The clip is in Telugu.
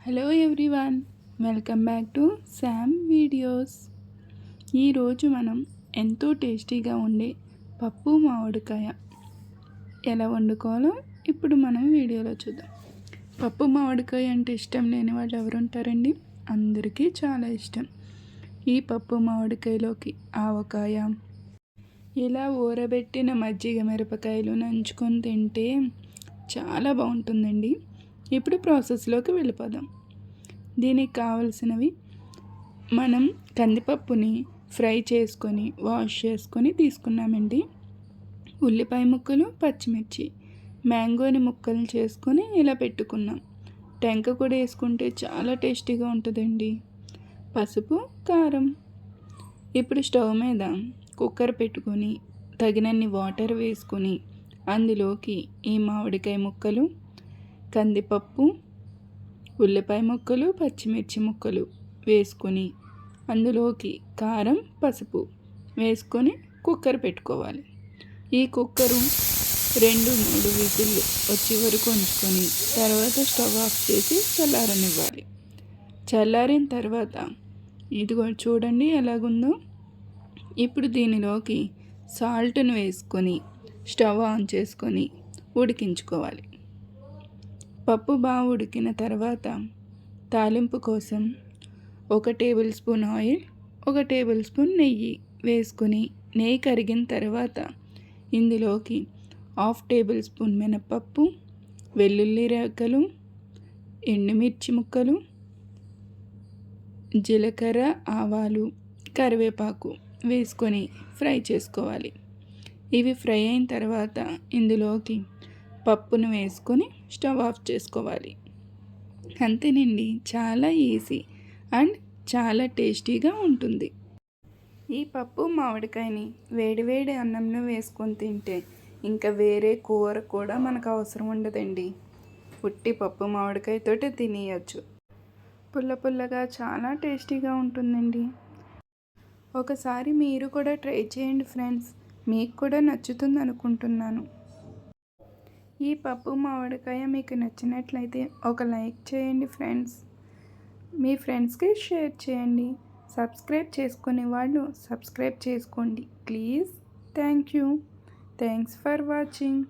Hello everyone welcome back to Sam videos ఈరోజు మనం ఎంతో టేస్టీగా ఉండే పప్పు మామిడికాయ ఎలా వండుకోవాలో ఇప్పుడు మనం వీడియోలో చూద్దాం. పప్పు మామిడికాయ అంటే ఇష్టం లేని వాళ్ళు ఎవరు ఉంటారండి? అందరికీ చాలా ఇష్టం. ఈ పప్పు మామిడికాయలోకి ఆవకాయ ఇలా ఊరబెట్టిన మజ్జిగ మిరపకాయలు నంచుకొని తింటే చాలా బాగుంటుందండి. ఇప్పుడు ప్రాసెస్లోకి వెళ్ళిపోదాం. దీనికి కావలసినవి మనం కందిపప్పుని ఫ్రై చేసుకొని వాష్ చేసుకొని తీసుకున్నామండి. ఉల్లిపాయ ముక్కలు పచ్చిమిర్చి మ్యాంగోని ముక్కలు చేసుకొని ఇలా పెట్టుకున్నాం. టెంక కూడా వేసుకుంటే చాలా టేస్టీగా ఉంటుందండి. పసుపు కారం. ఇప్పుడు స్టవ్ మీద కుక్కర్ పెట్టుకొని తగినన్ని వాటర్ వేసుకొని అందులోకి ఈ మామిడికాయ ముక్కలు కందిపప్పు ఉల్లిపాయ ముక్కలు పచ్చిమిర్చి ముక్కలు వేసుకొని అందులోకి కారం పసుపు వేసుకొని కుక్కర్ పెట్టుకోవాలి. ఈ కుక్కరు రెండు మూడు విజిల్లు వచ్చే వరకు ఉంచుకొని తర్వాత స్టవ్ ఆఫ్ చేసి చల్లారనివ్వాలి. చల్లారిన తర్వాత ఇదిగో చూడండి ఎలాగుందో. ఇప్పుడు దీనిలోకి సాల్ట్ను వేసుకొని స్టవ్ ఆన్ చేసుకొని ఉడికించుకోవాలి. పప్పు బాగా ఉడికిన తర్వాత తాలింపు కోసం ఒక టేబుల్ స్పూన్ ఆయిల్ ఒక టేబుల్ స్పూన్ నెయ్యి వేసుకొని నెయ్యి కరిగిన తర్వాత ఇందులోకి హాఫ్ టేబుల్ స్పూన్ మినపప్పు వెల్లుల్లి రేఖలు ఎండుమిర్చి ముక్కలు జీలకర్ర ఆవాలు కరివేపాకు వేసుకొని ఫ్రై చేసుకోవాలి. ఇవి ఫ్రై అయిన తర్వాత ఇందులోకి పప్పును వేసుకొని స్టవ్ ఆఫ్ చేసుకోవాలి. అంతేనండి చాలా ఈజీ అండ్ చాలా టేస్టీగా ఉంటుంది. ఈ పప్పు మామిడికాయని వేడివేడి అన్నంలో వేసుకొని తింటే ఇంకా వేరే కూర కూడా మనకు అవసరం ఉండదండి. పుట్టి పప్పు మామిడికాయతోటి తినేయచ్చు. పుల్ల పుల్లగా చాలా టేస్టీగా ఉంటుందండి. ఒకసారి మీరు కూడా ట్రై చేయండి ఫ్రెండ్స్. మీకు కూడా నచ్చుతుంది అనుకుంటున్నాను. ఈ పప్పు మామిడికాయ మీకు నచ్చినట్లయితే ఒక లైక్ చేయండి ఫ్రెండ్స్. మీ ఫ్రెండ్స్కి షేర్ చేయండి. సబ్స్క్రైబ్ చేసుకునే వాళ్ళు సబ్స్క్రైబ్ చేసుకోండి. Please. Thank you. Thanks for watching.